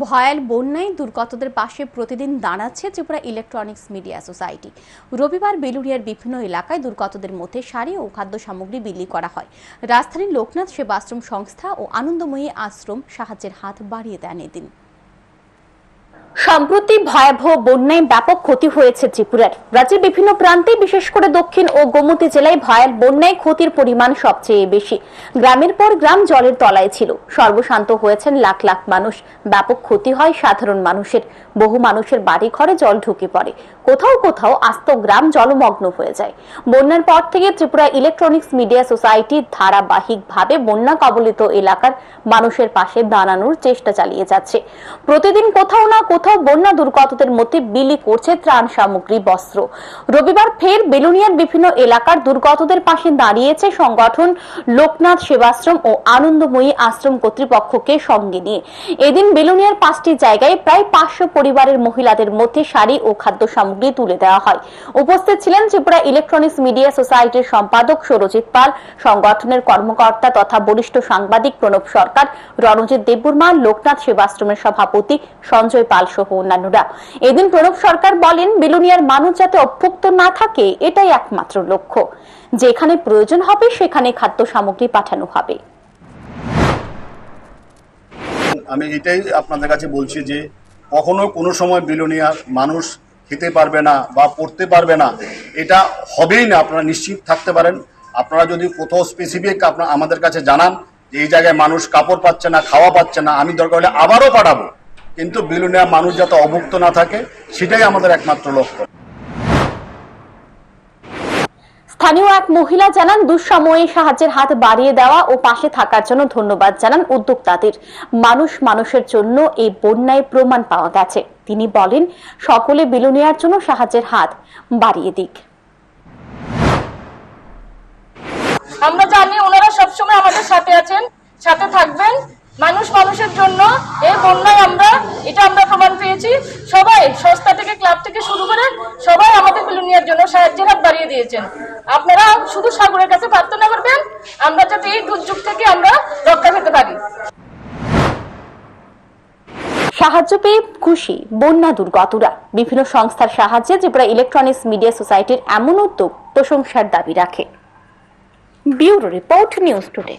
ভয়াল বন্যায় দুর্গতদের পাশে প্রতিদিন দাঁড়াচ্ছে ত্রিপুরা ইলেকট্রনিক্স মিডিয়া সোসাইটি। রবিবার বেলুরিয়ার বিভিন্ন এলাকায় দুর্গতদের মধ্যে শাড়ি ও খাদ্য সামগ্রী বিলি করা হয়। রাজধানীর লোকনাথ সেবাশ্রম সংস্থা ও আনন্দময়ী আশ্রম সাহায্যের হাত বাড়িয়ে দেন এদিন। সম্প্রতি ভয়াবহ বন্যায় ব্যাপক ক্ষতি হয়েছে ত্রিপুরার। রাজ্যের বিভিন্ন প্রান্তে, বিশেষ করে দক্ষিণ ও গোমতী জেলায় ভয়াল বন্যায় ক্ষতির পরিমাণ সবচেয়ে বেশি। গ্রামের পর গ্রাম জলের তলায় ছিল। সর্বশান্ত হয়েছেন লাখ লাখ মানুষ। ব্যাপক ক্ষতি হয় সাধারণ মানুষের। বহু মানুষের বাড়ি ঘরে জল ঢুকে পড়ে। কোথাও কোথাও আস্ত গ্রাম জলমগ্ন হয়ে যায়। বন্যার পর থেকে ত্রিপুরা ইলেকট্রনিক্স মিডিয়া সোসাইটি ধারাবাহিকভাবে বন্যা কবলিত এলাকার মানুষের পাশে দাঁড়ানোর চেষ্টা চালিয়ে যাচ্ছে। প্রতিদিন কোথাও না কোথাও বন্যা দুর্গতদের মধ্যে বিলি করছে ত্রাণ সামগ্রী, বস্ত্র। রবিবার ফের বেলুনিয়ার বিভিন্ন এলাকার দুর্গতদের পাশে দাঁড়িয়েছে সংগঠন লোকনাথ সেবাশ্রম ও আনন্দময়ী আশ্রম কর্তৃপক্ষকে সঙ্গে নিয়ে। এদিন বেলুনিয়ার পাঁচটি জায়গায় প্রায় পাঁচশো পরিবারের মহিলাদের মধ্যে শাড়ি ও খাদ্য সামগ্রী তুলে দেওয়া হয়। উপস্থিত ছিলেন ত্রিপুরা ইলেকট্রনিক্স মিডিয়া সোসাইটির সম্পাদক সৌরজিৎ পাল, সংগঠনের কর্মকর্তা তথা বরিষ্ঠ সাংবাদিক প্রণব সরকার, রণজিৎ দেববর্মা, লোকনাথ সেবাশ্রমের সভাপতি সঞ্জয় পাল সহ অন্যান্যরা। এদিন প্রণব সরকার বলেন, বেলুনিয়ার মানুষ যাতে অভ্যুক্ত না থাকে, এটাই একমাত্র লক্ষ্য। যেখানে প্রয়োজন হবে, সেখানে খাদ্য সামগ্রী পাঠানো হবে। আমি এটাই আপনাদের কাছে বলছি যে, কখনো কোনো সময় বিলোনিয়ার মানুষ খেতে পারবে না বা পড়তে পারবে না। এটা হবেই না, আপনারা নিশ্চিত থাকতে পারেন। আপনারা যদি কোথাও স্পেসিফিক আপনার আমাদের কাছে জানান যে, এই জায়গায় মানুষ কাপড় পাচ্ছে না, খাওয়া পাচ্ছে না, আমি দরকার হলে আবারও পাঠাবো। কিন্তু বিলোনিয়া মানুষ যাতে অভুক্ত না থাকে সেটাই আমাদের একমাত্র লক্ষ্য। স্থানীয় এক মহিলা জানান দুঃসময়ে সাহায্যের হাত বাড়িয়ে দেওয়া ও পাশে থাকার জন্য ধন্যবাদ জানান উদ্যোক্তাদের। মানুষ মানুষের জন্য এই বন্যায় প্রমাণ পাওয়া গেছে। তিনি বলেন সকলে বিলুনিয়ার জন্য সাহায্যের হাত বাড়িয়ে দিক। আমরা জানি ওনারা সবসময় আমাদের সাথে আছেন সাথে থাকবেন। মানুষ মানুষের জন্য বন্যায় আমরা, এটা আমরা প্রমাণ পেয়েছি। সবাই সংস্থা থেকে, ক্লাব থেকে শুরু করে সবাই আমাদের বিলুনিয়ার জন্য সাহায্যের হাত বাড়িয়ে দিয়েছেন। আপনারা শুধু সাগরের কাছে প্রার্থনা করবেন, আমরা যাতে এই দুর্যোগ থেকে আমরা রক্ষা পেতে পারি। সাহায্য পেয়ে খুশি বন্যা দুর্গতরা। বিভিন্ন সংস্থার সাহায্যে ত্রিপুরা ইলেকট্রনিক্স মিডিয়া সোসাইটির এমন উদ্যোগ প্রশংসার দাবি রাখে। Bureau report news today.